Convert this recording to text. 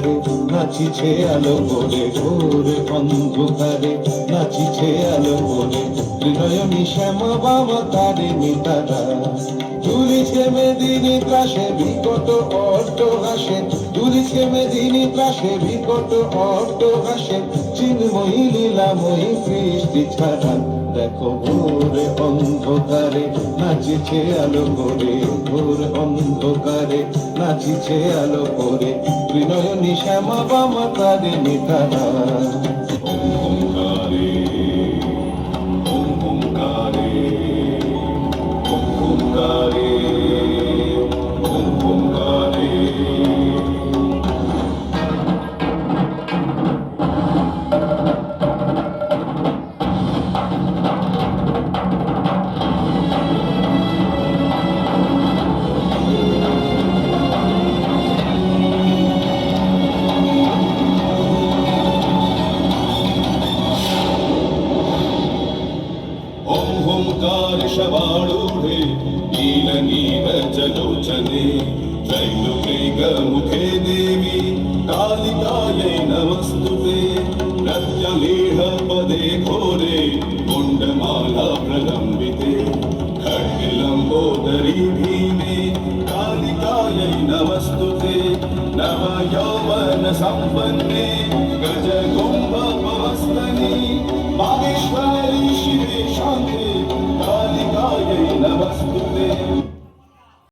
অন্ধকারে, নাচিছে আলো করে ভোরে অন্ধকারে, নাচিছে আলো করে হৃদয়নি শ্যামা বাবা তারে নিতারা। তুলিছে মেদিনী ত্রাসে বিকট অট্ট হাসে তুলিছে মেদিনী ত্রাসে বিকট অট্ট হাসে, চিন্ময়ী লীলাময়ী সৃষ্টি ছাড়া। দেখো ভোরে অন্ধকারে, নাচিছে আলো করে ভোর অন্ধকারে নাচিছে আলো করে। বিনয়নী শ্যামা বামা তারে নিতারা। ওঙ্কারে దేశవాడూడే నీల నీల జలోచనే రైలు మేఘ ముఖే దేవి కాళికాయే నమస్తుతే నృత్యమేహ పదే ఘోరే కుండమాల ప్రలంబితే ఖడ్గలంబోదరీ భీమే కాళికాయై నమస్తుతే నవ యౌవన సంపన్నే గజగుం